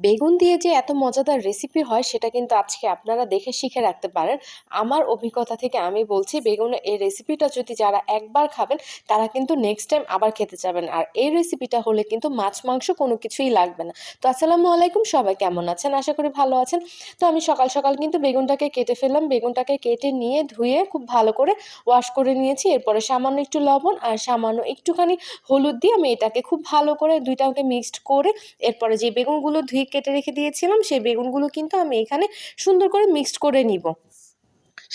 বেগুন দিয়ে যে এত মজাদার রেসিপি হয়, সেটা কিন্তু আজকে আপনারা দেখে শিখে রাখতে পারেন। আমার অভিজ্ঞতা থেকে আমি বলছি বেগুনের এই রেসিপিটা যদি যারা একবার খাবেন, তারা কিন্তু নেক্সট টাইম আবার খেতে যাবেন। আর এই রেসিপিটা হলে কিন্তু মাছ, মাংস কোনো কিছুই লাগবে না। তো আসসালামু আলাইকুম, সবাই কেমন আছেন? আশা করি ভালো আছেন। তো আমি সকাল সকাল কিন্তু বেগুনটাকে কেটে ফেললাম। বেগুনটাকে কেটে নিয়ে ধুয়ে খুব ভালো করে ওয়াশ করে নিয়েছি। এরপরে সামান্য একটু লবণ আর সামান্য একটুখানি হলুদ দিয়ে আমি এটাকে খুব ভালো করে দুইটাকে মিক্সড করে, এরপরে যে বেগুনগুলো ধুয়ে কেটে রেখে দিয়েছিলাম সেই বেগুনগুলো কিন্তু আমি এখানে সুন্দর করে মিক্সড করে নিব।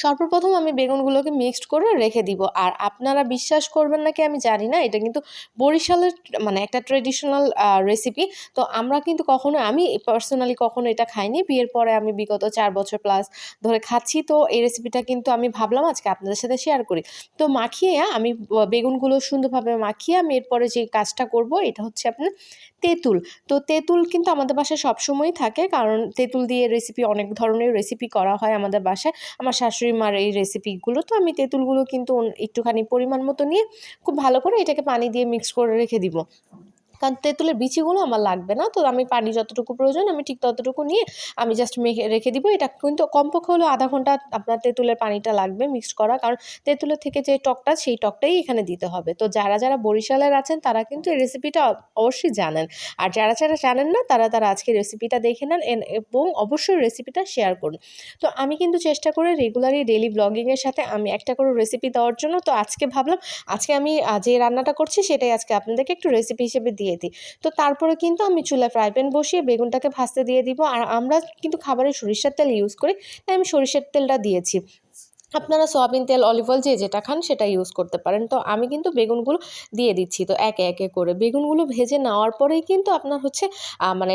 সর্বপ্রথম আমি বেগুনগুলোকে মিক্সড করে রেখে দিব। আর আপনারা বিশ্বাস করবেন নাকি আমি জানি না, এটা কিন্তু বরিশালের মানে একটা ট্রেডিশনাল রেসিপি তো আমরা কিন্তু কখনো, আমি পার্সোনালি কখনো এটা খাইনি। বিয়ের পরে আমি বিগত চার বছর প্লাস ধরে খাচ্ছি। তো এই রেসিপিটা কিন্তু আমি ভাবলাম আজকে আপনাদের সাথে শেয়ার করি। তো মাখিয়ে আমি বেগুনগুলো সুন্দরভাবে মাখিয়ে আমি এরপরে যে কাজটা করব, এটা হচ্ছে আপনার তেঁতুল। তো তেঁতুল কিন্তু আমাদের বাসায় সবসময়ই থাকে, কারণ তেঁতুল দিয়ে রেসিপি অনেক ধরনের রেসিপি করা হয় আমাদের বাসায়। আমার শাশুড়ি মার এই রেসিপিগুলো তো আমি তেঁতুলগুলো কিন্তু একটুখানি পরিমাণ মতো নিয়ে খুব ভালো করে এটাকে পানি দিয়ে মিক্স করে রেখে দিব। কারণ তেঁতুলের বিচিগুলো আমার লাগবে না। তো আমি পানি যতটুকু প্রয়োজন, আমি ঠিক ততটুকু নিয়ে আমি জাস্ট মেখে, রেখে দিব। এটা কিন্তু কমপক্ষে হলেও আধা ঘণ্টা আপনার তেঁতুলের পানিটা লাগবে মিক্সড করা। কারণ তেঁতুলের থেকে যে টকটা, সেই টকটাই এখানে দিতে হবে। তো যারা যারা বরিশালের আছেন, তারা কিন্তু এই রেসিপিটা অবশ্যই জানেন। আর যারা যারা জানেন না, তারা তারা আজকে রেসিপিটা দেখে নেন এবং অবশ্যই রেসিপিটা শেয়ার করুন। তো আমি কিন্তু চেষ্টা করে রেগুলারই ডেলি ব্লগিংয়ের সাথে আমি একটা করে রেসিপি দেওয়ার জন্য। তো আজকে ভাবলাম, আজকে আমি যে রান্নাটা করছি, সেটাই আজকে আপনাদেরকে একটু রেসিপি হিসেবে দিয়ে দিই। তো তারপরে কিন্তু আমি চুলায় ফ্রাই প্যান বসিয়ে বেগুনটাকে ভাজতে দিয়ে দিব। আর আমরা কিন্তু খাবারে সরিষার তেল ইউজ করি, তাই আমি সরিষার তেলটা দিয়েছি। আপনারা সয়াবিন তেল অলিভ অয়েল যে যেটা খান সেটা ইউজ করতে পারেন। তো আমি কিন্তু বেগুনগুলো দিয়ে দিচ্ছি তো একে একে করে। বেগুনগুলো ভেজে নেওয়ার পরেই কিন্তু আপনার হচ্ছে মানে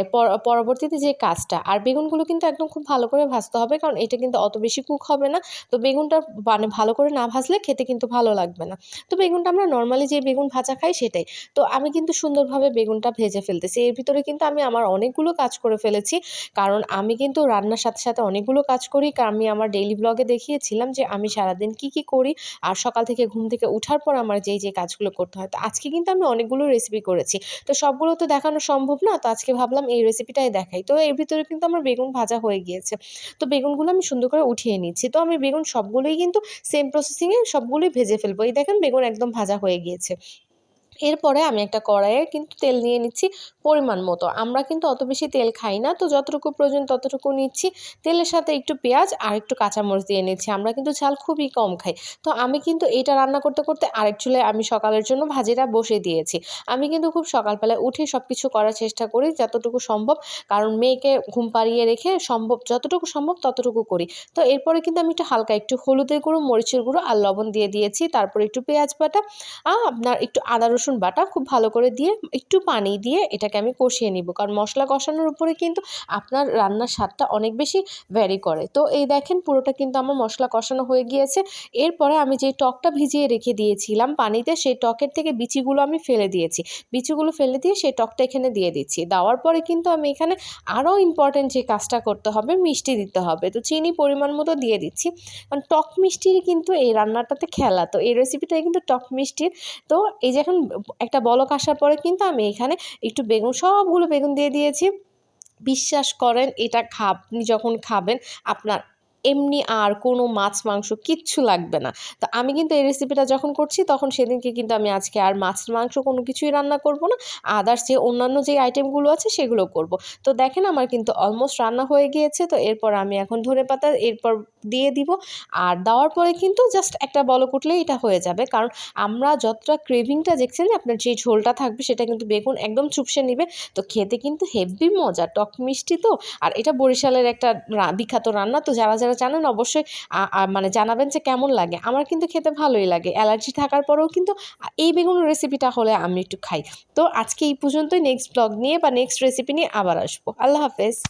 পরবর্তীতে যে কাজটা, আর বেগুনগুলো কিন্তু একদম খুব ভালো করে ভাজতে হবে কারণ এটা কিন্তু অত বেশি কুক হবে না। তো বেগুনটা মানে ভালো করে না ভাজলে খেতে কিন্তু ভালো লাগবে না। তো বেগুনটা আমরা নর্মালি যে বেগুন ভাজা খাই সেটাই। তো আমি কিন্তু সুন্দরভাবে বেগুনটা ভেজে ফেলতেছি। এর ভিতরে কিন্তু আমি আমার অনেকগুলো কাজ করে ফেলেছি। কারণ আমি কিন্তু রান্নার সাথে সাথে অনেকগুলো কাজ করি। আমি আমার ডেইলি ব্লগে দেখিয়েছিলাম যে আমি সারাদিন কি কি করি? আর সকাল থেকে ঘুম থেকে উঠার পর আমার যেই যে কাজগুলো করতে হয়। তো আজকে কিন্তু আমি অনেকগুলো রেসিপি করেছি। তো সবগুলো তো দেখানো সম্ভব না, তো আজকে ভাবলাম এই রেসিপিটাই দেখাই। তো এর ভিতরে কিন্তু আমার বেগুন ভাজা হয়ে গিয়েছে। তো বেগুনগুলো আমি সুন্দর করে উঠিয়ে নিচ্ছি। তো আমি বেগুন সবগুলোই কিন্তু সেম প্রসেসিংয়ে সবগুলোই ভেজে ফেলব। এই দেখেন বেগুন একদম ভাজা হয়ে গিয়েছে। এরপরে আমি একটা কড়াইয়ে কিন্তু তেল নিয়ে নিচ্ছি পরিমাণ মতো। আমরা কিন্তু অত বেশি তেল খাই না, তো যতটুকু প্রয়োজন ততটুকু নিচ্ছি। তেলের সাথে একটু পেঁয়াজ আর একটু কাঁচামরিচ দিয়ে নিচ্ছি। আমরা কিন্তু ঝাল খুবই কম খাই। তো আমি কিন্তু এটা রান্না করতে করতে আরেক চুলে আমি সকালের জন্য ভাজিটা বসে দিয়েছি। আমি কিন্তু খুব সকালবেলায় উঠে সব কিছু করার চেষ্টা করি যতটুকু সম্ভব, কারণ মেয়েকে ঘুম পাড়িয়ে রেখে সম্ভব, যতটুকু সম্ভব ততটুকু করি। তো এরপরে কিন্তু আমি একটু হালকা একটু হলুদের গুঁড়ো, মরিচের গুঁড়ো আর লবণ দিয়ে দিয়েছি। তারপরে একটু পেঁয়াজ বাটা আপনার একটু আদা রসুন রসুন বাটা খুব ভালো করে দিয়ে একটু পানি দিয়ে এটাকে আমি কষিয়ে নিব। কারণ মশলা কষানোর উপরে কিন্তু আপনার রান্নার স্বাদটা অনেক বেশি ভ্যারি করে। তো এই দেখেন পুরোটা কিন্তু আমার মশলা কষানো হয়ে গিয়েছে। এরপরে আমি যে টকটা ভিজিয়ে রেখে দিয়েছিলাম পানিতে, সেই টকের থেকে বিচিগুলো আমি ফেলে দিয়েছি। বিচিগুলো ফেলে দিয়ে সেই টকটা এখানে দিয়ে দিচ্ছি। দেওয়ার পরে কিন্তু আমি এখানে আরও ইম্পর্টেন্ট যে কাজটা করতে হবে, মিষ্টি দিতে হবে। তো চিনি পরিমাণ মতো দিয়ে দিচ্ছি। কারণ টক মিষ্টির কিন্তু এই রান্নাটাতে খেলা। তো এই রেসিপিটা কিন্তু টক মিষ্টির তো এই যে এখন একটা বলক আসার পরে কিন্তু আমি এখানে একটু বেগুন, সবগুলো বেগুন দিয়ে দিয়েছি। বিশ্বাস করেন, এটা খা আপনি যখন খাবেন, আপনার এমনি আর কোনো মাছ, মাংস কিচ্ছু লাগবে না। তো আমি কিন্তু এই রেসিপিটা যখন করছি, তখন সেদিনকে কিন্তু আমি আজকে আর মাছ, মাংস কোনো কিছুই রান্না করব না। আদার্স যে অন্যান্য যে আইটেমগুলো আছে, সেগুলো করব। তো দেখেন আমার কিন্তু অলমোস্ট রান্না হয়ে গিয়েছে। তো এরপর আমি এখন ধনে পাতা এরপর দিয়ে দিব। আর দেওয়ার পরে কিন্তু জাস্ট একটা বলক উঠলেই এটা হয়ে যাবে। কারণ আমরা যতটা ক্রেভিংটা দেখছেন আপনার যে ঝোলটা থাকবে, সেটা কিন্তু বেগুন একদম চুপসে নিবে। তো খেতে কিন্তু হেভি মজা, টক মিষ্টি তো। আর এটা বরিশালের একটা বিখ্যাত রান্না। তো যারা যারা জানেন অবশ্যই মানে জানাবেন যে কেমন লাগে। আমার কিন্তু খেতে ভালোই লাগে। অ্যালার্জি থাকার পরেও কিন্তু এই বেগুন রেসিপিটা হলে আমি একটু খাই। তো আজকে এই পর্যন্তই। নেক্সট ব্লগ নিয়ে বা নেক্সট রেসিপি নিয়ে আবার আসব। আল্লাহ হাফেজ।